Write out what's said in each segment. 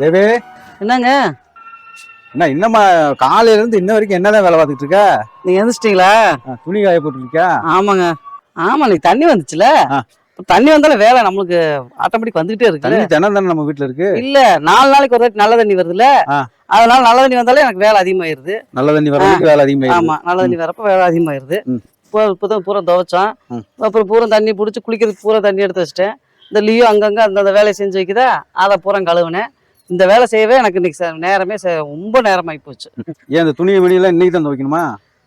தேவே என்னங்க? என்ன இன்னமா காலையில இருந்து இன்ன வரைக்கும் என்னதான் வேலை பார்த்துட்டு இருக்க? நீங்க எந்திரிச்சிட்டீங்களா? துணி காய போட்டு இருக்கியா ஆமாங்க. ஆமா நீ தண்ணி வந்துச்சுல. தண்ணி வந்தாலும் வேலை நம்மளுக்கு ஆட்டோமேட்டிக் வந்துகிட்டே இருக்கு. தண்ணி தினம் தானே நம்ம வீட்டுல இருக்கு? இல்ல நாலு நாளைக்கு ஒரு வாட்டி நல்ல தண்ணி வருதுல்ல. அதனால நல்ல தண்ணி வந்தாலே எனக்கு வேலை அதிகமாயிருது. நல்ல தண்ணி வர்றதுக்கு வேலை அதிகமாக ஆமா நல்ல தண்ணி வரப்ப வேலை அதிகமாயிருது. இப்போதான் பூரா துவைச்சோம். அப்புறம் பூரா தண்ணி பிடிச்சி குளிக்கிறதுக்கு பூரா தண்ணி எடுத்து வச்சிட்டேன். இந்த லியோ அங்கங்க அந்த வேலையை செஞ்சு வைக்குதா? அதை பூரா கழுவுனேன். இந்த வேலை செய்யவே எனக்கு இன்னைக்கு நேரமே ரொம்ப நேரமாயி போச்சு. ஏன் இந்த துணி வெளியெல்லாம் இன்னைக்கு தான் துவைக்கணுமா?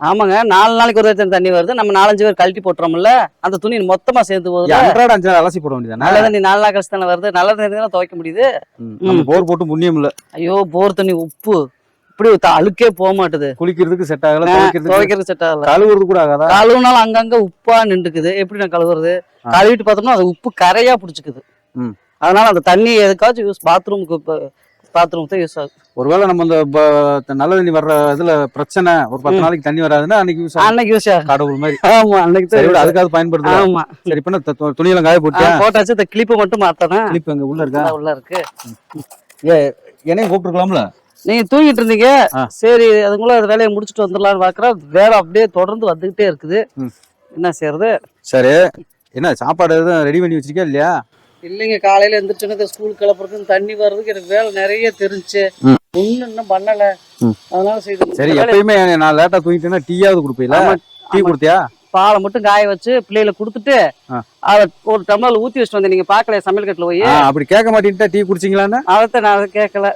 ஆமாங்க நாலு நாளைக்கு ஒரு வாட்டி தண்ணி வருது. நம்ம நாலஞ்சு பேர் கழட்டி போட்டுறோம்ல அந்த துணி மொத்தமா சேர்ந்து போகுது அன்றாட அஞ்சு நாள் அலசி போட வேண்டியதானே நல்ல தண்ணி நாலு நாள் கழிச்சு தானே வருது. நல்ல தண்ணி தானே துவைக்க முடியுது. போர் போட்டு புண்ணியம் இல்ல. ஐயோ போர் தண்ணி உப்பு. இப்படி அழுக்கே போக மாட்டுது. குளிக்கிறதுக்கு செட் ஆகல துவைக்கிறதுக்கு துவைக்கிறது செட் ஆகல. கழுவுறது கூட ஆகாதா? கழுவுனாலும் அங்கங்க உப்பா நின்றுக்குது. எப்படி நான் கழுவுறது. கழுவிட்டு பார்த்தோம்னா அது உப்பு கரையா பிடிச்சிக்குது. அதனால அந்த தண்ணி எதுக்காச்சும் யூஸ் பாத்ரூமுக்கு பாத்ரூமுக்கு தான் யூஸ் ஆகுது. ஒருவேளை நம்ம இந்த நல்ல தண்ணி வர்ற இதுல பிரச்சனை ஒரு பத்து. நாளைக்கு தண்ணி வராதுன்னா அன்னைக்கு யூஸ் ஆகும். அன்னைக்கு யூஸ் ஆகும் கடவுள் மாதிரி. ஆமா அன்னைக்கு தான் அதுக்காவது பயன்படுது ஆகும். ஆமா. சரி த- துணியெல்லாம் காய ஆ, போட்டியா போட்டாச்சு இந்த கிளிப்பு மட்டும் மாத்தணும் கிளிப் அங்க உள்ள இருக்கா? உள்ள இருக்கு. ஏ என்னையும் கூப்பிட்டுருக்கலாம்ல? நீங்க தூங்கிட்டு இருந்தீங்க. சரி அதுக்குள்ள அது வேலையை முடிச்சுட்டு வந்துடலாம்னு பாக்குறேன். வேலை அப்படியே தொடர்ந்து வந்துகிட்டே இருக்குது. என்ன செய்யறது? சரி. என்ன சாப்பாடு எதுவும் ரெடி பண்ணி வச்சிருக்கியா இல்லையா? இல்லைங்க காலையில எந்திரிச்சோன்னே ஸ்கூல் கிளப்புறதுக்கு தண்ணி வர்றதுக்கு எனக்கு வேலை நிறைய தெரிஞ்சு. ஒண்ணு இன்னும் பண்ணல. அதனால சரி சரி எப்பயுமே நான் லேட்டா தூங்கிட்டேன்னா டீயாவது கொடுப்பீல ஆமா, டீ. கொடுத்தியா? பாலை மட்டும் காய வச்சு பிள்ளைகளை கொடுத்துட்டு. அதை ஒரு டம்ளர்ல ஊத்தி வச்சுட்டு வந்தேன். நீங்க பாக்கல சமையல் கட்டுல போய் அப்படி கேட்க மாட்டேன்ட்டா டீ குடிச்சிங்களான்னு? அதை நான் அதை கேட்கல.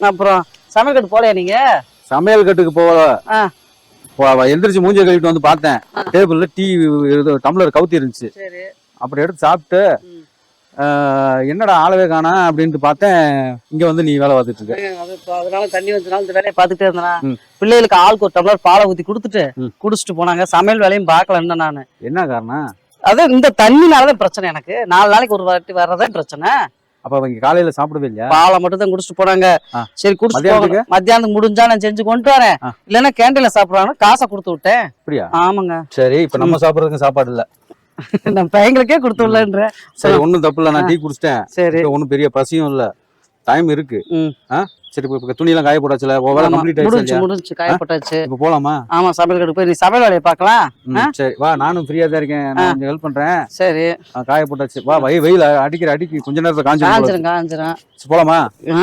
அப்புறம் சமையல் கட்டு போலையா நீங்க? சமையல் கட்டுக்கு போக ஆ. போ- அவ எந்திரிச்சு மூஞ்சிய கழுவிட்டு வந்து பார்த்தேன். டேபிள்ல டீ டம்ளர் கவுத்தி இருந்துச்சு. சரி. அப்புறம் எடுத்து சாப்பிட்டு என்னடா ஆளவே காணா அப்படின்ட்டு பார்த்தேன். இங்க வந்து நீ வேலை பார்த்துட்டு இருக்க. அதனால தண்ணி வந்தனால இந்த வேலையை பார்த்துட்டே இருந்தேனா. பிள்ளைகளுக்கு ஆளுக்கு ஒரு டம்ளர் பாலை ஊத்தி கொடுத்துட்டு. குடிச்சிட்டு போனாங்க. சமையல் வேலையும் பார்க்கல என்ன நானு. என்ன காரணம்? அது இந்த தண்ணினாலதான் பிரச்சனை எனக்கு. நாலு நாளைக்கு ஒரு வாட்டி வர்றதே பிரச்சனை. அப்ப அவங்க காலையில சாப்பிடவே இல்லையா? பாலை மட்டும் தான் குடிச்சிட்டு போனாங்க. சரி குடிச்சிட்டு. மத்தியானத்துக்கு? முடிஞ்சா நான் செஞ்சு கொண்டு வரேன். இல்லைன்னா கேண்டீன்ல சாப்பிடுறாங்க காசை கொடுத்து விட்டேன். அப்படியா? ஆமாங்க. சரி இப்ப நம்ம சாப்பிடுறதுக்கு சாப்பாடு இல்ல. நான் பையங்களுக்கே கொடுத்து விடலன்ற சரி ஒண்ணும் தப்பு இல்ல. நான் டீ குடிச்சிட்டேன். சரி. ஒண்ணும் பெரிய பசியும் இல்ல. டைம் இருக்கு. சரி இப்ப இப்ப துணி எல்லாம் காய போடாச்சுல உன் வேலை. கம்ப்ளீட் ஆயிடுச்சு முடிஞ்சு காயப்பட்டாச்சு இப்ப போலாமா? ஆமா சமையல் கட்டு போய் நீ சமையல் வேலையை பார்க்கலாம். சரி. வா நானும் ஃப்ரீயா தான் இருக்கேன். நான் கொஞ்சம் ஹெல்ப் பண்றேன். சரி. ஆ, காய போட்டாச்சு. வா வை வெயில்? அடிக்கிற அடிக்கி. கொஞ்ச நேரத்துல காஞ்சி காஞ்சிரும் காஞ்சிரும். போலாமா? ஆ.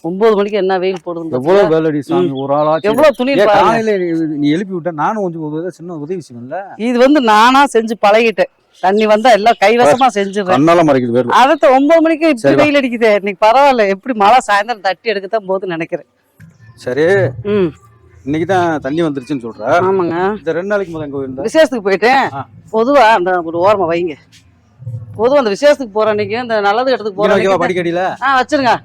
ஒன்பது மணிக்கு என்ன வெயில் போடுது எவ்வளவு வேலடி சாமி ஒரு ஆளா எவ்வளவு துணி. காலையில நீ- எழுப்பி விட்ட நானும் கொஞ்சம் உதவி சின்ன உதவி செய்வேன்ல. இது வந்து நானா செஞ்சு பழகிட்டேன். தண்ணி வந்தா எல்லாம் கைவசமா செஞ்சுடுறேன். அதத்த ஒன்பது மணிக்கு இப்படி. வெயில் அடிக்குதே. இன்னைக்கு பரவாயில்ல எப்படி மழை சாயந்தரம் தட்டி எடுக்கத்தான் போகுதுன்னு நினைக்கிறேன். சரி. இன்னைக்கு தான் தண்ணி வந்துருச்சுன்னு சொல்ற. ஆமாங்க. இந்த ரெண்டு நாளைக்கு முதல் எங்க விசேஷத்துக்கு போயிட்டேன். பொதுவா அந்த ஒரு ஓரமா வைங்க. பொதுவா அந்த விசேஷத்துக்கு போற அன்னைக்கு இந்த நல்லது இடத்துக்கு போற படிக்கடியில? ஆ வச்சிருங்க.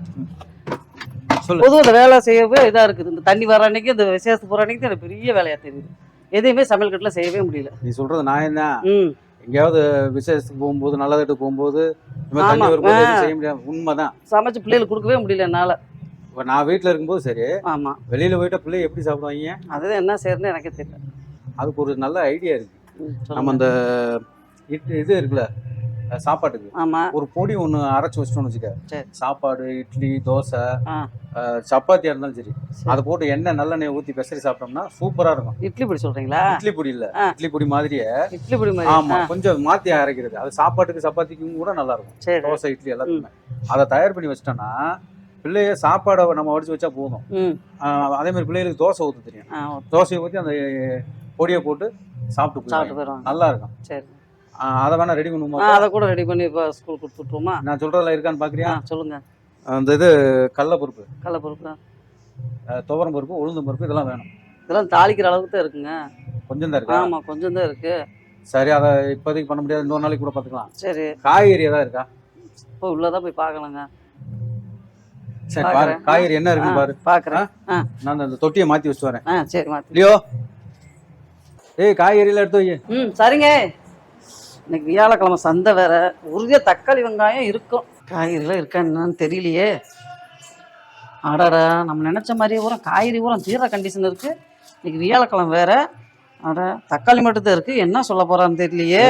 சொல்லு. பொதுவா இந்த வேலை செய்யவே இதா இருக்குது. இந்த தண்ணி வர அன்னைக்கு இந்த விசேஷத்துக்கு போற அன்னைக்கு எனக்கு பெரிய வேலையா தெரியுது. எதையுமே சமையல் கட்டுல செய்யவே முடியல. நீ சொல்றது நான் தான் ம். எங்கேயாவது விசேஷத்துக்கு போகும்போது நல்ல இடத்துக்கு போகும்போது செய்ய முடியாது. உண்மைதான். சமைச்சு பிள்ளைகளுக்கு கொடுக்கவே முடியல என்னால. இப்ப நான் வீட்டுல இருக்கும்போது சரி. ஆமா. வெளியில போயிட்டா பிள்ளை எப்படி சாப்பிடுவாங்க? அதுதான் என்ன செய்யறதுன்னு எனக்கே தெரியல. அதுக்கு ஒரு நல்ல ஐடியா இருக்கு. நம்ம அந்த இது இருக்குல்ல சாப்பாட்டுக்கு. ஆமா. ஒரு பொடி ஒன்று அரைச்சி வச்சிட்டோம்னு வச்சுக்க. சாப்பாடு இட்லி தோசை சப்பாத்தியா இருந்தாலும் சரி. அதை போட்டு எண்ணெய் நல்லெண்ணெய் ஊற்றி பெசரி சாப்பிட்டோம்னா சூப்பரா இருக்கும். இட்லி பொடி சொல்றீங்களா? இட்லி பொடி இல்ல. இட்லி பொடி மாதிரியே. இட்லி பொடி மாதிரி. ஆமா கொஞ்சம் மாத்தி அரைக்கிறது. அது சாப்பாட்டுக்கு சப்பாத்திக்கும் கூட நல்லா இருக்கும். தோசை இட்லி எல்லாத்துக்குமே. அதை தயார் பண்ணி வச்சிட்டோம்னா பிள்ளைய சாப்பாடை நம்ம வடிச்சு வச்சா போதும். அதே மாதிரி பிள்ளைகளுக்கு தோசை ஊற்ற தெரியும். தோசையை ஊற்றி அந்த பொடியை போட்டு சாப்பிட்டு சாப்பிட்டு நல்லா இருக்கும். சரி. அதை வேணா ரெடி ஆ பண்ணுமா அதை கூட ரெடி பண்ணி இப்போ ஸ்கூல் கொடுத்து விட்ருவோமா நான் சொல்றதுல இருக்கான்னு ஆ பாக்குறியா சொல்லுங்க. அந்த இது கடல பருப்பு. கடலப்பருப்பு அஹ் துவரம் பருப்பு உளுந்தம் பருப்பு இதெல்லாம் வேணும். இதெல்லாம் தாளிக்கிற அளவுக்கு தான் இருக்குங்க. கொஞ்சம் தான் இருக்கா? ஆமா கொஞ்சம் தான் இருக்கு. சரி அதை இப்போதைக்கு பண்ண முடியாது. இன்னொரு நாளைக்கு கூட பார்த்துக்கலாம். சரி. காய்கறி ஏதாவது இருக்கா? இப்போ உள்ளதான் போய் பார்க்கலாங்க சரி பாரு. காய்கறி என்ன இருக்குன்னு பாரு. பார்க்குறேன். நான் அந்த தொட்டியை மாத்தி வச்சுட்டு வரேன். சரி மாற்றி இல்லையோ ஏய் காய்கறி எல்லாம் எடுத்து வை. ம் சரிங்க. இன்னைக்கு வியாழக்கிழமை சந்தை வேற. உறுதியா தக்காளி வெங்காயம் இருக்கும். காய்கறிலாம் இருக்கா என்னன்னு தெரியலையே. அடடா நம்ம நினைச்ச மாதிரியே பூரா காய்கறி பூரா தீர கண்டிஷன் இருக்கு. இன்னைக்கு வியாழக்கிழமை வேற. அட தக்காளி மட்டும் தான் இருக்கு. என்ன சொல்ல போறான்னு தெரியலையே.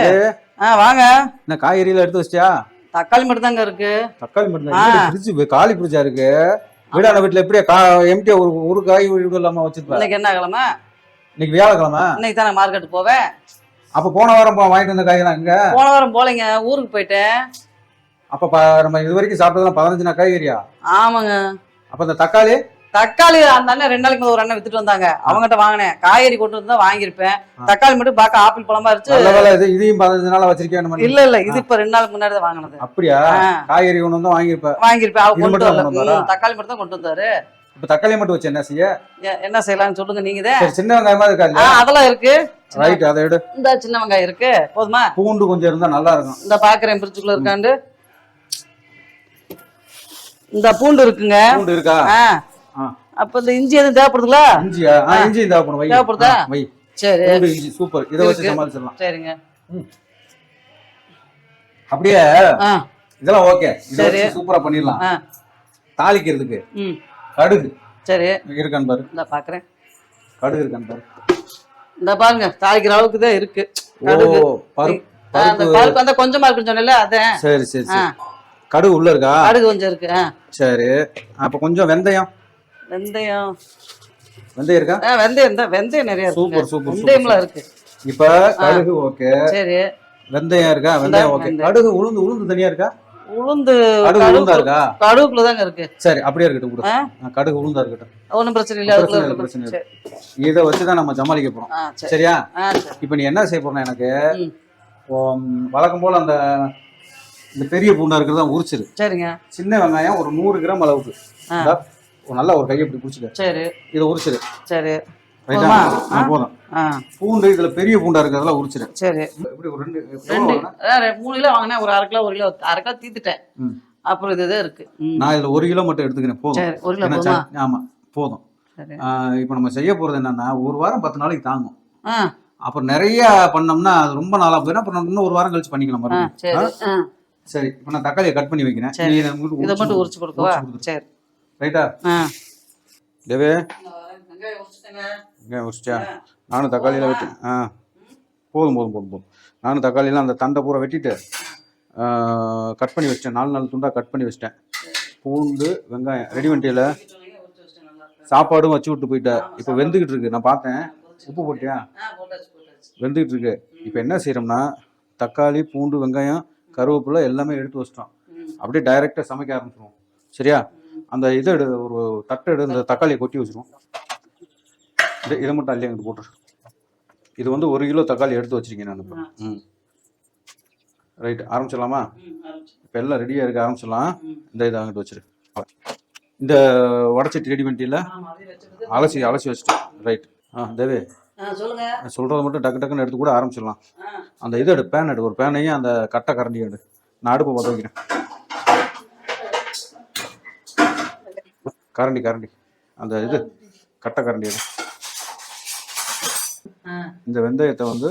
ஆ வாங்க. என்ன காய்கறி எல்லாம் எடுத்து வச்சிட்டியா? தக்காளி மட்டும் தாங்க இருக்கு. தக்காளி மட்டும் காலி ஃப்ரிட்ஜா இருக்கு? வீடான வீட்டுல எப்படியா கா எம்டியா ஒரு ஒரு காய் வீடு இல்லாம வச்சிருப்பேன் இன்னைக்கு என்ன கிழமை? இன்னைக்கு வியாழக்கிழமை. இன்னைக்கு தான் மார்க்கெட் போவேன். அப்ப போன வாரம் வாங்கிட்டு வந்த காய்கறி இங்க. போன வாரம் போலைங்க ஊருக்கு போயிட்டேன். அப்ப நம்ம இது வரைக்கும் சாப்பிட்டதுலாம் பதினஞ்சு நாள் காய்கறியா? ஆமாங்க. அப்ப இந்த தக்காளி? தக்காளி அந்த அண்ணன் ரெண்டு நாளைக்கு ஒரு அண்ணன் வித்துட்டு வந்தாங்க. அவங்ககிட்ட வாங்கினேன். காய்கறி கொண்டு வந்து வாங்கியிருப்பேன். தக்காளி மட்டும் பார்க்க ஆப்பிள் பழமா இருந்துச்சு. இதையும் பதினஞ்சு நாளா வச்சிருக்கேன் இல்ல இல்ல இது இப்ப ரெண்டு நாளுக்கு முன்னாடி வாங்கினது. அப்படியா? காய்கறி ஒண்ணு வந்து வாங்கியிருப்ப. வாங்கியிருப்பேன். கொண்டு வரல. கொண்டு வந்தாரா? ம், தக்காளி மட்டும் தான் கொண்டு வந்தாரு. இப்ப தக்காளி மட்டும் வச்சு என்ன செய்ய? என்ன செய்யலாம்னு சொல்லுங்க நீங்க தான் சின்ன வெங்காயமா இருக்காது அதெல்லாம் இருக்கு. ரைட் அதை எடு. இந்த சின்ன வெங்காயம் இருக்கு. போதுமா? பூண்டு கொஞ்சம் இருந்தா நல்லா இருக்கும். இந்த பாக்குறேன் பிரிட்ஜுக்குள்ள இருக்காண்டு. இந்த பூண்டு இருக்குங்க. பூண்டு இருக்கா. அப்ப இந்த இஞ்சி எதுவும் தேவைப்படுதுங்களா? இஞ்சியா? ஆ, இஞ்சி தேவைப்படும். வை. தேவைப்படுதா? வை. சரி. இஞ்சி சூப்பர் இதை வச்சு. சமாளிச்சிடலாம். சரிங்க. அப்படியே இதெல்லாம் ஓகே. சரி. சூப்பரா பண்ணிடலாம். தாளிக்கிறதுக்கு. கடுகு. சரி. இருக்கான்னு பாரு. இந்த பாக்குறேன். கடுகு இருக்கான்னு பாரு. இந்த பாருங்க தாளிக்கிற அளவுக்கு தான் இருக்கு. ஓ கடுகு. பருப்பு. அந்த பருப்பு பருப்பு அந்த கொஞ்சமா இருக்குன்னு சொன்னல அதான் சரி சரி சரி. கடுகு உள்ள இருக்கா? கடுகு கொஞ்சம் இருக்கு சரி. அப்ப கொஞ்சம் வெந்தயம். வெந்தயம். வெந்தயம் இருக்கா? வெந்தயம் தான் வெந்தயம் நிறைய இருக்கு. சூப்பர் சூப்பர் வெந்தயம்லாம் இருக்கு. இப்ப கடுகு ஓகே. சரி. வெந்தயம் இருக்கா? வெந்தயம் ஓகே. கடுகு உளுந்து உளுந்து தனியா இருக்கா? உளுந்து கடுகுக்குள்ள தாங்க இருக்கு? சரி அப்படியே இருக்கட்டும் கூட ஆ? ஆ, கடுகு உளுந்தா இருக்கட்டும். ஒன்றும் பிரச்சனை இல்லை பிரச்சனை இல்லை. பிரச்சனை இல்லை. இதை வச்சுதான் நம்ம சமாளிக்க சரி. சரியா? இப்ப நீ என்ன செய்ய போறேன்னா எனக்கு வழக்கம் போல அந்த இந்த பெரிய பூண்டா இருக்கிறதா உரிச்சிரு. சரிங்க. சின்ன வெங்காயம் ஒரு நூறு கிராம் அளவுக்கு. நல்லா ஒரு கையை இப்படி பிடிச்சிக்க. சரி. இதை உரிச்சிரு. சரி. போதுமா? பூண்டு இதுல பெரிய பூண்டா இருக்கிறதெல்லாம் உரிச்சிரு சரி. இப்படி ஒரு ரெண்டு ரெண்டு மூணு கிலோ வாங்கினேன் ஒரு அரை கிலோ ஒரு கிலோ அரை கிலோ தீத்துட்டேன். ம். அப்புறம் இது தான் இருக்கு. நான் இதுல ஒரு கிலோ மட்டும் எடுத்துக்கிறேன் போதும். சரி ஒரு கிலோ ஆமா போதும். இப்ப நம்ம செய்ய போறது என்னன்னா ஒரு வாரம் பத்து நாளைக்கு தாங்கும். அப்புறம் நிறைய பண்ணோம்னா அது ரொம்ப நாளா போயிடும். அப்புறம் இன்னும் ஒரு வாரம் கழிச்சு பண்ணிக்கலாம் மறுபடியும். சரி. ஆ? சரி இப்ப நான் தக்காளியை கட் பண்ணி வைக்கிறேன். இதை மட்டும் உரிச்சு கொடுக்கவா. சரி. ரைட்டா? தேவே? வெங்காயம் உரிச்சிட்டேங்க. நானும் தக்காளியெல்லாம் வெட்டி ஆ. போதும் போதும் போதும் போதும். நானும் தக்காளியெலாம் அந்த தண்டை பூரா வெட்டிட்டு கட் பண்ணி வச்சிட்டேன். நாலு நாலு துண்டாக கட் பண்ணி வச்சிட்டேன். பூண்டு வெங்காயம் ரெடி பண்ணிட்டியில? சாப்பாடும் வச்சு விட்டு போயிட்டேன் இப்போ வெந்துக்கிட்டு இருக்கு. நான் பார்த்தேன். உப்பு போட்டியா? வெந்துக்கிட்டு இருக்கு. இப்போ என்ன செய்கிறோம்னா தக்காளி பூண்டு வெங்காயம் கருவேப்பிலை எல்லாமே எடுத்து வச்சிட்டோம். அப்படியே டைரெக்டாக சமைக்க ஆரம்பிச்சிருவோம். சரியா? அந்த இதை எடு ஒரு தட்டை எடு இந்த தக்காளியை கொட்டி வச்சிருவோம். இதை இதை மட்டும் அள்ளி அங்கிட்டு போட்டுரு இது வந்து ஒரு கிலோ தக்காளி எடுத்து வச்சிருக்கேன் நான் இப்போ. ம். ரைட் ஆரம்பிச்சிடலாமா. இப்போ எல்லாம் ரெடியாக இருக்க ஆரம்பிச்சிடலாம். இந்த இதை அங்கிட்டு வச்சிரு. இந்த வடச்சட்டி ரெடி வச்சுக்கிட்டு. அலசி அலசி வச்சுட்டு. ரைட். ஆ தேவே. சொல்கிறத மட்டும் டக்கு டக்குன்னு எடுத்து கூட ஆரம்பிச்சிடலாம். அந்த இதை எடு பேன் எடு. ஒரு பேனையும் அந்த கட்டை கரண்டியும் எடு. நான் அடுப்பு பற்ற வைக்கிறேன். கரண்டி கரண்டி. அந்த இது கட்டை கரண்டி எடு. இந்த வெந்தயத்தை வந்து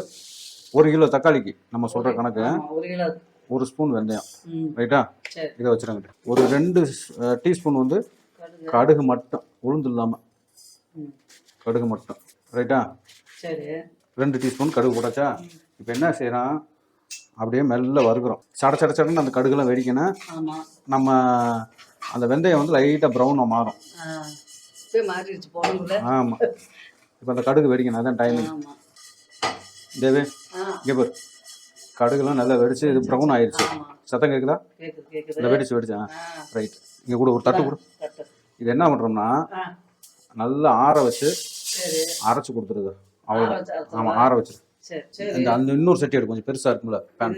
ஒரு கிலோ தக்காளிக்கு நம்ம சொல்கிற கணக்கு ஒரு ஸ்பூன் வெந்தயம். ரைட்டா? இதை வச்சுருங்க. ஒரு ரெண்டு டீஸ்பூன் வந்து கடுகு. மட்டும் உளுந்து இல்லாமல் ம், கடுகு மட்டும். ரைட்டா? ரெண்டு டீஸ்பூன் கடுகு போட்டாச்சா? இப்போ என்ன செய்கிறோம் அப்படியே மெல்ல வறுக்கிறோம். சட சட சடன்னு அந்த கடுகுலாம் வெடிக்கணும் நம்ம அந்த வெந்தயம் வந்து லைட்டாக ப்ரௌனாக மாறும். ஆமாம் இப்போ அந்த கடுகு வெடிக்கணும் அதான் டைமிங் தேவே இங்கே பாரு. கடுகுலாம் நல்லா வெடிச்சு இது ப்ரௌன் ஆயிடுச்சு சத்தம் கேட்குதா இந்த வெடிச்சு வெடிச்சா. ரைட் இங்கே கூட ஒரு தட்டு கூட. இது என்ன பண்ணுறோம்னா நல்லா ஆற வச்சு அரைச்சு கொடுத்துருது அவ்வளோதான். ஆமாம் ஆற வச்சு இந்த அந்த இன்னொரு சட்டி எடு கொஞ்சம் பெருசாக இருக்கும்ல பேன்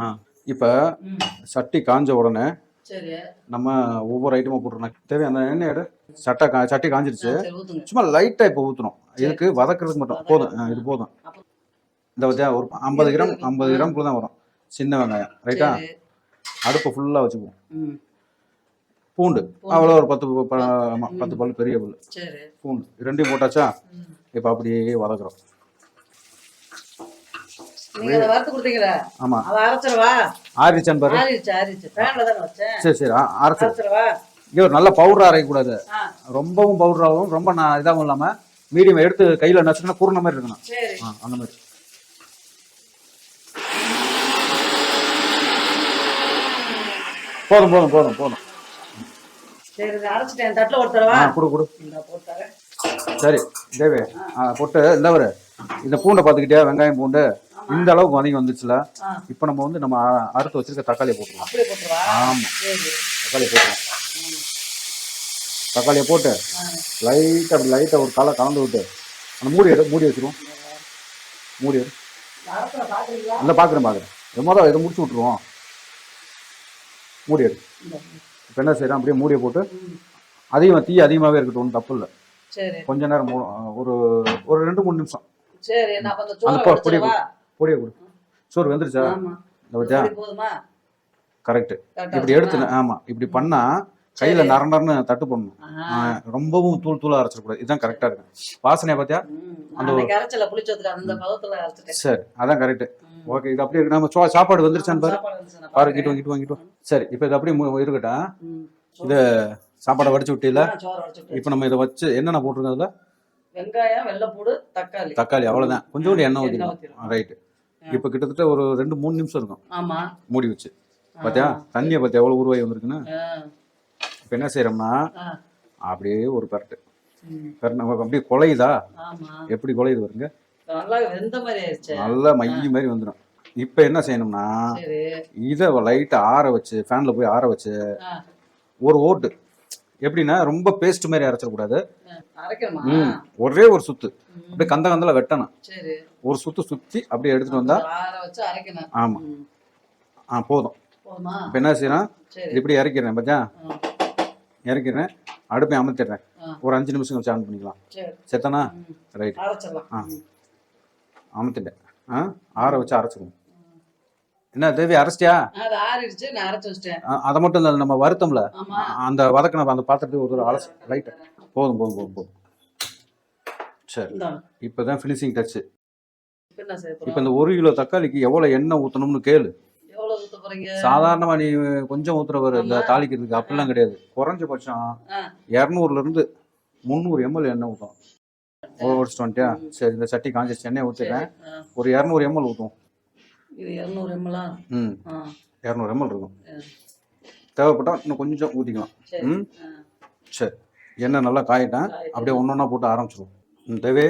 ஆ. இப்போ சட்டி காஞ்ச உடனே நம்ம ஒவ்வொரு ஐட்டமாக போட்டுருணும் தேவை அந்த எண்ணெய் எடு. சட்டை சட்டி காஞ்சிருச்சு. சும்மா லைட்டாக இப்போ ஊற்றணும் இதுக்கு வதக்குறதுக்கு மட்டும். போதும். இது போதும். இந்த வச்சா ஒரு ஐம்பது கிராம் ஐம்பது கிராம்குள்ள தான் வரும். சின்ன வெங்காயம் ரைட்டா அடுப்பை ஃபுல்லாக வச்சுக்குவோம். ம், பூண்டு. அவ்வளோ ஒரு பத்து ப- ப- ஆமா, பத்து பல் பெரிய பல். பூண்டு. ரெண்டையும் போட்டாச்சா. இப்போ அப்படியே வதக்குறோம். ஆமாம் அரைச்சிடவா? ஆரிச்சான் பாரு. சரி சரி ஆ, அரைச்சிரு அரைச்சிடவா? இங்கே ஒரு நல்ல பவுடர் அரைக்கக்கூடாது. ரொம்பவும் பவுடராகவும் ரொம்ப இதாகவும் இல்லாமல் மீடியம் எடுத்து கையில் நச்சுன்னா குறுன மாதிரி இருக்கணும். அந்த மாதிரி. போதும் போதும் போதும் போதும். சரி அரைச்சிட்டேன். தட்டில் ஒருத்தரவா ஆ கொடு இந்த சரி தேவி போட்டு இந்தவரு இந்த பூண்டை பார்த்துக்கிட்டே வெங்காயம் பூண்டு? இந்த அளவுக்கு வதங்கி வந்துச்சுல. இப்போ நம்ம வந்து நம்ம அறுத்து வச்சிருக்க தக்காளியை போட்டுருவோம் ஆமாம் தக்காளியை போட்டுருவோம் தக்காளியை போட்டு லைட்டாக அப்படி லைட்டாக ஒரு களை கலந்து விட்டு அந்த மூடி எடு மூடி வச்சிருவோம். மூடி எடு. இல்லை பார்க்குறேன் பார்க்குறேன் இது மொதல் இதை முடிச்சு விட்ருவோம் மூடி எடு. இப்போ என்ன செய்யறோம் அப்படியே மூடியை போட்டு அதிகமாக தீ அதிகமாகவே இருக்கட்டும் ஒன்றும் தப்பு இல்லை. சரி. கொஞ்ச நேரம் ஒரு ஒரு ரெண்டு மூணு நிமிஷம். பொடியை வடிச்சிடவா? பொடியை கொடு. சோறு வெந்துருச்சா? போதுமா? கரெக்ட் இப்படி எடுத்து ஆமா. இப்படி பண்ணா கையில நர நரன்னு தட்டு பண்ணணும் ரொம்பவும் தூள் தூளா அரைச்சிடக்கூடாது இதுதான் கரெக்டா இருக்கு. வாசனையா பாத்தியா? புளிச்சதுக்கு அந்த சரி அதான் கரெக்ட் ஓகே இது அப்படியே நம்ம சாப்பாடு வந்துருச்சான்னு பாரு. பாரு. கிட்டு வாங்கிட்டு வாங்கிட்டு. சரி இப்போ இது அப்படியே இருக்கட்டும். இது சாப்பாடை வடிச்சு விட்டில. இப்போ நம்ம இதை வச்சு என்னென்ன போட்டிருக்கோம் அதுல? வெங்காயம் வெள்ளைப்பூடு தக்காளி. தக்காளி அவ்வளவுதான். கொஞ்சோண்டு எண்ணெய் ஊற்றிக்கலாம். ரைட்டு. இப்போ கிட்டத்தட்ட ஒரு ரெண்டு மூணு நிமிஷம் இருக்கும். மூடி வச்சு. பாத்தியா? தண்ணியை பார்த்தியா எவ்வளோ உருவாகி வந்திருக்குன்னு? இப்போ என்ன செய்யறோம்னா ஆ, அப்படியே ஒரு பரட்டு. ம், பரட்டு நமக்கு அப்படியே குலையுதா? எப்படி குலையுது வருங்க நல்லா வெந்த மாதிரி ஆயிடுச்சு. நல்லா மைய மாதிரி வந்துடும். இப்போ என்ன செய்யணும்னா இதை லைட்டாக ஆற வச்சு ஃபேனில் போய் ஆற வச்சு ஒரு ஓட்டு. எப்படின்னா ரொம்ப பேஸ்ட் மாதிரி அரைச்சிடக்கூடாது. ஒரே ஒரு சுத்து. அப்படியே கந்த கந்தல வெட்டணும். ஒரு சுத்து சுத்தி அப்படியே எடுத்துட்டு வந்தா ஆமா. ஆ போதும். இப்போ என்ன இது இப்படி இறக்கிறேன் ஆ, இறக்கிறேன் அடுப்பை அமர்த்திடுறேன். ஒரு அஞ்சு நிமிஷம் கழிச்சு ஆன் பண்ணிக்கலாம். செத்தனா? ரைட் ஆ. ம். அமர்த்திட்டேன் ஆ? ஆற வச்சு அரைச்சிக்கணும் என்ன தேவி அரைச்சிட்டியா? அது ஆறிடுச்சு நான் அரைச்சு வச்சிட்டேன். ஆ, அதை மட்டும் இந்த நம்ம வருத்தம்ல. அந்த வதக்கின அந்த பாத்திரத்துக்கு ஒரு தடவை அலசி லைட்டு போதும் போதும் போதும் போதும். சரி. இந்தாங்க. இப்போ தான் ஃபினிஷிங் டச்சு இப்ப இந்த ஒரு கிலோ தக்காளிக்கு எவ்வளோ எண்ணெய் ஊற்றணும்னு கேளு. சாதாரணமா நீ கொஞ்சம் ஊத்துறவர் இந்த. தாளிக்கிறதுக்கு அப்படிலாம் கிடையாது. குறைஞ்சபட்சம். இரநூறுல இருந்து முந்நூறு எம்எல் எண்ணெய் ஊற்றும் ஓடிச்சிட்டு வந்துட்டியா சரி இந்த சட்டி காஞ்சிச்சு எண்ணெய் ஊற்றிட்டேன் ஒரு இரநூறு எம்எல் ஊற்றும் இது இருநூறு எம்எலா ம். இரநூறு எம்எல் இருக்கும். ஆ. தேவைப்பட்டா இன்னும் கொஞ்சம் ஊற்றிக்கலாம் சரி ம்? சரி. எண்ணெய் நல்லா காயிட்டேன் காயிட்டு. அப்படியே ஒன்று ஒன்றா போட்டு ஆரம்பிச்சிடுவோம் ம் தேவே.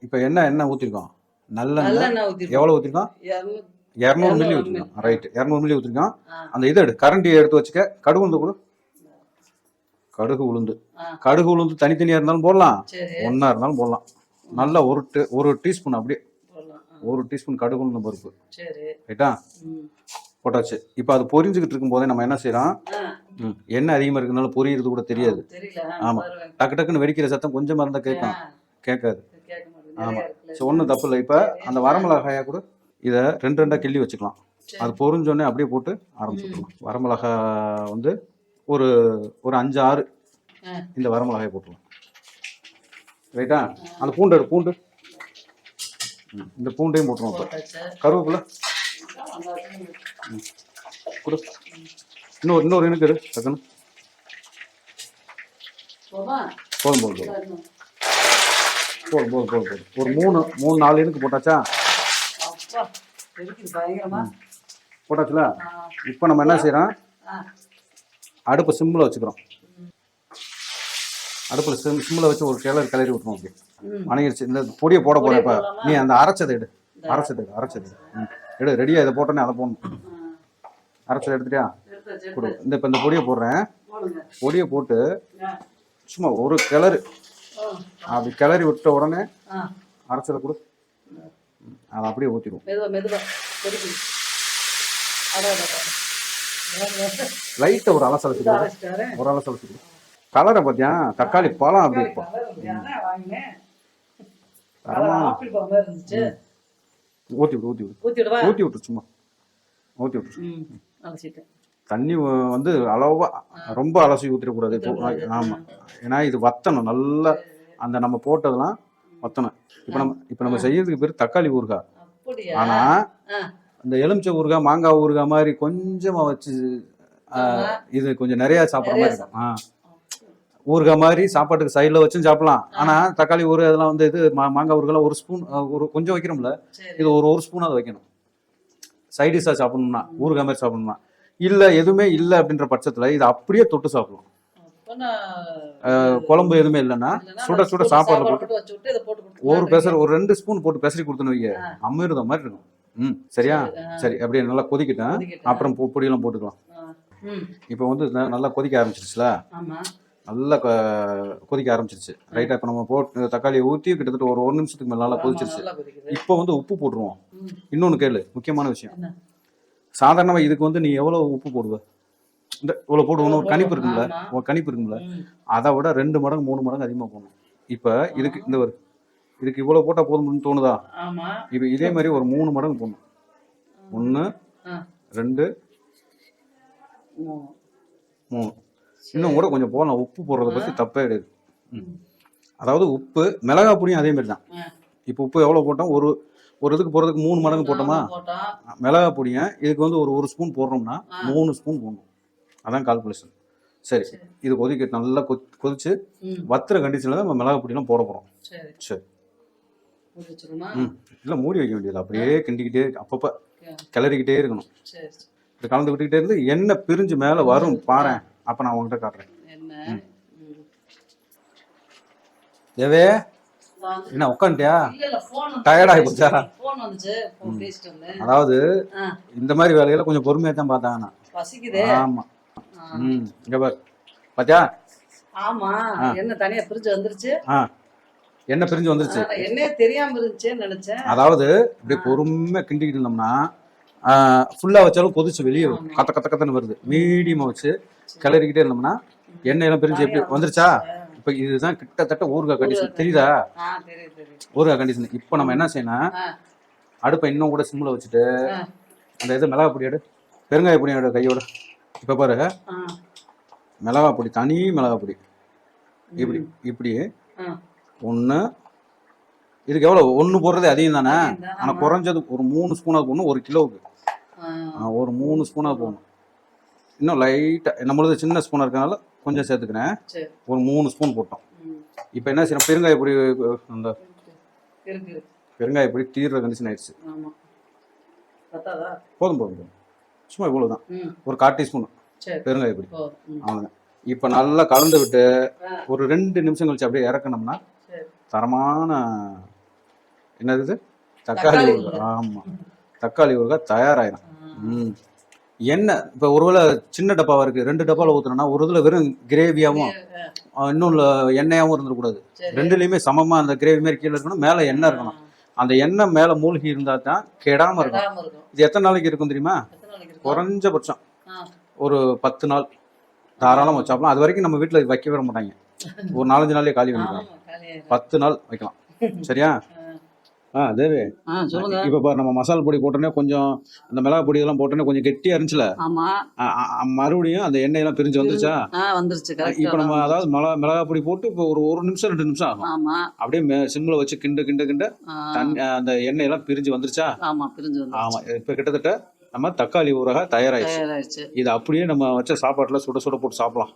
இப்போ என்ன எண்ணெய் ஊற்றிருக்கோம் நல்ல. எவ்வளோ ஊற்றிருக்கோம் இருநூறு- மில்லி ஊற்றிருக்கோம் ரைட் இரநூறு மில்லி ஊற்றிருக்கோம் அந்த இதை எடு. கரண்டியை எடுத்து வச்சுக்க. கடுகு உளுந்து கொடு கடுகு உளுந்து. கடுகு உளுந்து தனித்தனியாக இருந்தாலும் போடலாம். ஒன்றா இருந்தாலும் போடலாம். நல்லா ஒரு டீ- ஒரு டீஸ்பூன் அப்படியே. ஒரு டீஸ்பூன் கடுகு உளுந்து பருப்பு. ரைட்டா. போட்டாச்சு. இப்போ அது பொரிஞ்சுக்கிட்டு இருக்கும் போதே நம்ம என்ன செய்யறோம் ஆ, ம், எண்ணெய் அதிகமாக இருக்கிறதுனால பொரியிறது கூட தெரியாது. ஆமா. டக்கு டக்குன்னு வெடிக்கிற சத்தம் கொஞ்சமாக இருந்தால் கேட்கும். கேட்காது. ஆமா. ஸோ ஒன்றும் தப்பு இல்லை. இப்போ அந்த வரமிளகாயா கூட இதை ரெண்டு ரெண்டாக கிள்ளி வச்சுக்கலாம். அது பொரிஞ்சோடனே அப்படியே போட்டு ஆரம்பிச்சுக்கலாம் வரமிளகா வந்து ஒரு ஒரு அஞ்சு ஆறு. இந்த வரமிளகாயை போட்டுருலாம் ரைட்டா அந்த பூண்டு எடு பூண்டு. இந்த பூண்டையும் போட்டுருவோம் இப்போ. கருவேப்பிலை. கொடு. இன்னொரு இன்னொரு எனக்கு எடு டக்குன்னு. போதுமா? போதும் போதும் போதும். போதும்? போதும் போதும் ஒரு மூணு மூணு நாலு எனக்கு போட்டாச்சா. போட்டாச்சுல? இப்போ நம்ம என்ன செய்கிறோம் அடுப்பை சிம்மில் வச்சுக்கிறோம். அடுப்பில் சிம் சிம்மில் வச்சு ஒரு கிளறி கிளறி விட்டுருவோம் அப்படி ம். வணங்கிருச்சு இந்த பொடியை போட போகிறப்ப போடலாமா? நீ அந்த அரைச்சதை எடு. அரைச்சது எடு அரைச்சது எடு. எடு ரெடியாக இதை போட்டோன்னே அதை போடணும். அரைச்சதை எடுத்துட்டியா? கொடு. இந்த இப்போ இந்த பொடியை போடுறேன். பொடியை போட்டு சும்மா ஒரு கிளறு. அப்படி கிளறி விட்ட உடனே. அரைச்சதை கொடு. அதை அப்படியே ஊற்றிடுவோம் லைட்டாக ஒரு அலசல் இதை வச்சுக்கோ அரைச்சிட்டாரு. ஒரு அலசல் வச்சுக்கோ கலரை பார்த்தியா தக்காளி பழம் அப்படி இருக்கும். ஊற்றி விடு ஊற்றி விடு? ஊற்றி விட்டு சும்மா. ஊற்றி விட்டு. தண்ணி வந்து அளவா ரொம்ப அலசி ஊற்றிடக்கூடாது. ஆமாம் ஏன்னா இது வத்தணும். நல்லா அந்த நம்ம போட்டதெல்லாம் வத்தணும். இப்போ நம்ம இப்போ நம்ம செய்யறதுக்கு பேர் தக்காளி ஊறுகாய். அப்படியா? இந்த எலுமிச்சை ஊறுகாய் மாங்காய் ஊறுகாய் மாதிரி கொஞ்சமா வச்சு. இது கொஞ்சம் நிறைய சாப்பிட்ற மாதிரி இருக்கும். ஊறுகாய் மாதிரி சாப்பாட்டுக்கு சைடில் வச்சும் சாப்பிடலாம். ஆனா தக்காளி ஊறு அதெல்லாம் வந்து இது மா- மாங்காய் ஊறுகாய் ஒரு ஸ்பூன் ஒரு கொஞ்சம் வைக்கிறோம்ல. இது ஒரு ஒரு ஸ்பூன் அதை வைக்கணும். சைடிஷாக சாப்பிடணும்னா ஊறுகாய் மாதிரி சாப்பிடணும்னா. இல்லை எதுவுமே இல்லை அப்படின்ற பட்சத்தில் இதை அப்படியே தொட்டு சாப்பிடலாம். குழம்பு எதுவுமே இல்லைன்னா சுட சுட போட்டு இதை போட்டு ஒரு பெசர் ஒரு ரெண்டு ஸ்பூன் போட்டு பெசரி கொடுத்தோன்னு வைங்க. அமிர்தம் மாதிரி இருக்கும். ம் சரியா? சரி அப்படியே நல்லா கொதிக்கிட்டேன் அப்புறம் பொடியெல்லாம் போட்டுக்கலாம். இப்போ வந்து நல்லா கொதிக்க ஆரம்பிச்சிருச்சுல? நல்லா கொதிக்க ஆரம்பிச்சிருச்சு. ரைட்டா இப்போ நம்ம போட்டு தக்காளியை ஊற்றி கிட்டத்தட்ட ஒரு ஒரு நிமிஷத்துக்கு மேல நல்லா கொதிச்சிருச்சு. இப்போ வந்து உப்பு போட்டுருவோம். இன்னொன்று கேளு முக்கியமான விஷயம்? சாதாரணமாக இதுக்கு வந்து நீ எவ்வளோ உப்பு போடுவ? இந்த இவ்வளோ போடுவோம் ஒரு கணிப்பு இருக்கும்ல? ஆமா. ஒரு கணிப்பு இருக்கும்ல? ம். அதை விட ரெண்டு மடங்கு மூணு மடங்கு அதிகமாக போடணும். இப்போ இதுக்கு இந்த ஒரு இதுக்கு இவ்வளோ போட்டால் போதும்னு தோணுதா? இப்போ இதே மாதிரி ஒரு மூணு மடங்கு போடணும். ஒன்று. ரெண்டு மூணு. இன்னும் கூட கொஞ்சம் போடலாம். உப்பு போடுறத பற்றி தப்பே கிடையாது. ம். அதாவது உப்பு மிளகா பொடியும் அதே மாதிரி தான். இப்போ உப்பு எவ்வளோ போட்டோம்? ஒரு ஒரு இதுக்கு போடுறதுக்கு மூணு மடங்கு போட்டோமா? மிளகா பொடியை இதுக்கு வந்து ஒரு ஒரு ஸ்பூன் போடுறோம்னா. மூணு ஸ்பூன் போடணும். அதான் கால்குலேஷன் சரி. இது கொதிக்க நல்லா கொதி கொதிச்சு வத்துற கண்டிஷனில் தான் நம்ம மிளகா பொடியெல்லாம் போட போகிறோம் சரி. இல்லை மூடி வைக்க வேண்டியது அப்படியே கிண்டிக்கிட்டே அப்பப்போ. கிளறிக்கிட்டே இருக்கணும். இது கலந்து விட்டுக்கிட்டே இருந்து எண்ணெய் பிரிஞ்சு மேலே வரும். பாரேன் அப்போ நான் உங்கள்கிட்ட காட்டுறேன். என்ன. தேவே. என்ன உட்காந்துட்டியா ஆகி போச்சா? அதாவது இந்த மாதிரி வேலைகளை கொஞ்சம் பொறுமையாக தான் பார்த்தாங்க நான். பசிக்குதே. ஆமாம் ஆ. ம். இங்கே பாரு. பாத்தியா? ஆமா. என்ன தனியா பிரிஞ்சு வந்துருச்சு. எண்ணெய் பிரிஞ்சு வந்துருச்சு. ஆனா, என்னையே தெரியாம இருந்துச்சேன்னு நினைச்சேன். அதாவது இப்படி பொறுமையாக கிண்டிக்கிட்டு இருந்தோம்னா ஃபுல்லாக வச்சாலும் கொதிச்சு வெளியே வரும். கத்த கத்த கத்தன்னு வருது. மீடியமாக வச்சு கிளறிக்கிட்டே இருந்தோம்னா எண்ணெயெல்லாம் பிரிஞ்சு எப்படி வந்துருச்சா? இப்போ இதுதான் கிட்டத்தட்ட ஊறுகாய் கண்டிஷன் தெரியுதா? ஊறுகாய் கண்டிஷன் இப்போ நம்ம என்ன செய்யணும் அடுப்பை இன்னும் கூட சிம்மில் வச்சுட்டு அந்த இது மிளகா பொடி எடு. பெருங்காய பொடி எடு கையோட. இப்போ பாரு. ஆ, மிளகா பொடி தனி மிளகா பொடி. இப்படி இப்படி. ஒன்று இதுக்கு எவ்வளோ ஒன்று போடுறதே அதிகம் தானே? ஆனால். குறைஞ்சது ஒரு மூணு ஸ்பூனாக போடணும் ஒரு கிலோவுக்கு. ஒரு மூணு ஸ்பூனாக போடணும். இன்னும் லைட்டாக நம்மளது சின்ன ஸ்பூனாக இருக்கனால கொஞ்சம் சேர்த்துக்கிறேன். சரி. ஒரு மூணு ஸ்பூன் போட்டோம். இப்போ என்ன செய்யணும்? பெருங்காய பொடி அந்த பெருங்காய பொடி தீர்ற கண்டிஷன் ஆயிடுச்சு. போதும் போதும் போதும். சும்மா இவ்வளோ தான் ஒரு கால் டீஸ்பூன் பெருங்காய பொடி. அவ்வளோதான் இப்போ நல்லா கலந்து விட்டு ஒரு ரெண்டு நிமிஷம் கழிச்சு அப்படியே இறக்கணும்னா தரமான என்னது? தக்காளி ஊறுகாய். ஆமாம் தக்காளி ஊறுகாய் தயாராயிரும். ஆ, ம். எண்ணெய் இப்போ ஒருவேளை சின்ன டப்பாவாக இருக்குது ரெண்டு டப்பாவில் ஊற்றுனோன்னா ஒரு இதில் வெறும் கிரேவியாகவும் இன்னொன்று எண்ணெயாகவும் இருந்துடக்கூடாது. ரெண்டுலேயுமே சமமாக அந்த கிரேவி மாதிரி கீழே இருக்கணும் மேலே எண்ணெய் இருக்கணும். அந்த எண்ணெய் மேலே மூழ்கி இருந்தால் தான் கெடாமல் இருக்கும் இது எத்தனை நாளைக்கு இருக்கும் தெரியுமா? குறைஞ்சபட்சம். ஒரு பத்து நாள். தாராளமாக வச்சாப்பலாம் அது வரைக்கும் நம்ம வீட்டில் வைக்க விட மாட்டாங்க. ஒரு நாலஞ்சு நாள்லயே காலி பண்ணிக்கலாம். பத்து நாள் வைக்கலாம். சரியா? ஆ தேவே. இப்போ பாரு நம்ம மசாலா பொடி போட்டோன்னே கொஞ்சம் அந்த மிளகா பொடி எல்லாம் போட்டோன்னே கொஞ்சம் கெட்டியா இருந்துச்சுல? மறுபடியும் அந்த எண்ணெயெல்லாம் பிரிஞ்சு வந்துருச்சா? வந்துருச்சு இப்போ நம்ம அதாவது மிளகா மிளகா பொடி போட்டு இப்போ ஒரு ஒரு நிமிஷம் ரெண்டு நிமிஷம் ஆகும். ஆமா. அப்படியே சிம்மில் வச்சு கிண்டு கிண்டு கிண்டு அந்த எண்ணெயெல்லாம் பிரிஞ்சு வந்துருச்சா? ஆமா பிரிஞ்சு வந்து ஆமா இப்போ கிட்டத்தட்ட நம்ம தக்காளி ஊறுகாய் தயாராயிடுச்சு. இது அப்படியே நம்ம வச்ச சாப்பாட்டுல சுட சுட போட்டு சாப்பிடலாம்.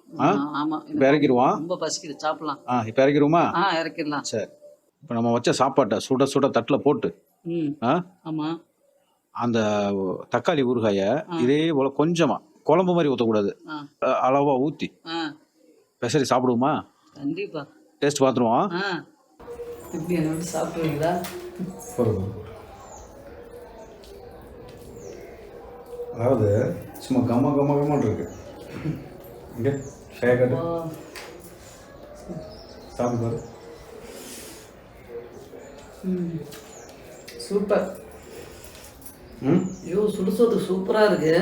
இப்போ இறக்கிடுவோம் ரொம்ப பசிக்குது சாப்பிடலாம். ஆ இப்போ இறக்கிடுவோமா ஆ இறக்கிடலாம். சரி. இப்போ நம்ம வச்ச சாப்பாட்டை சுட சுட தட்டில் போட்டு ஆமா. அந்த தக்காளி ஊறுகாயை இதே போல கொஞ்சமா குழம்பு மாதிரி ஊற்றக்கூடாது அளவா ஊற்றி ஆ. பெசரி சாப்பிடுவோமா? கண்டிப்பா. டேஸ்ட் பார்த்துருவோம். சாப்பிடுவீங்களா? அதாவது சும்மா கம்ம கம்ம கம்மன் இருக்கு. இங்கே ஷேகட் ஓ, சாப்பிட்டு பாரு. சூப்பர். ம்? ஐயோ சுடுசோத்து சூப்பரா இருக்கு.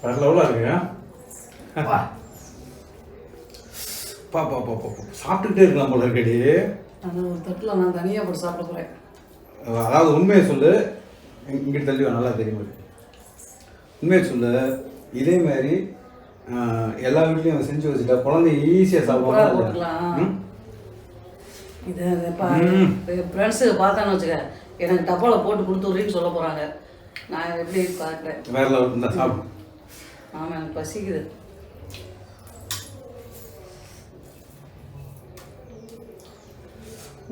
வேற லெவலாக இருக்குங்க பா பா பா பா பா. சாப்பிட்டுக்கிட்டே இருக்கலாம் போல இருக்கடி. அது ஒரு தட்டில் நான் தனியாக போட்டு சாப்பிட போகிறேன் அதாவது உண்மையை சொல்லு இங்க- இங்கிட்டு தள்ளி நல்லா தெரியும். உண்மையை சொல்லு இதே மாதிரி எல்லா வீட்லையும் செஞ்சு வச்சுட்டா குழந்தை ஈஸியாக சூப்பராக சாப்பிடுவாங்க போட்டுக்கலாம் ம்? இது. ஃப்ரெண்ட்ஸுக்கு பார்த்தான்னு வச்சுக்க எனக்கு டப்பாவில் போட்டு கொடுத்து விட்றீன்னு சொல்ல போகிறாங்க நான் எப்படி பார்க்குறேன்? வேற இருந்தா சாப்பிடு. ஆமாம் எனக்கு பசிக்குது.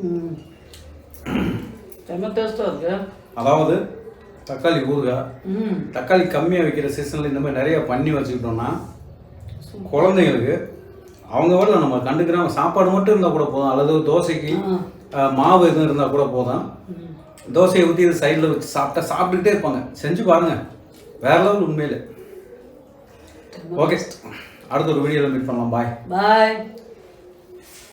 ம். செம்ம டேஸ்ட்டாக இருக்கு. அதாவது தக்காளி ஊறுகாய் தக்காளி கம்மியாக வைக்கிற சீசனில் இந்த மாதிரி நிறைய பண்ணி வச்சுக்கிட்டோம்னா குழந்தைங்களுக்கு அவங்க வரல நம்ம கண்டுக்கிறாங்க சாப்பாடு மட்டும் இருந்தால் கூட போதும். அல்லது தோசைக்கு மாவு எதுவும் இருந்தால் கூட போதும். தோசையை ஊற்றி இது சைடில் வச்சு சாப்பிட்டா சாப்பிட்டுக்கிட்டே இருப்பாங்க. செஞ்சு பாருங்க. வேற லெவல் உண்மையில. ஓகே. அடுத்த ஒரு வீடியோவில் மீட் பண்ணலாம். பாய் பாய்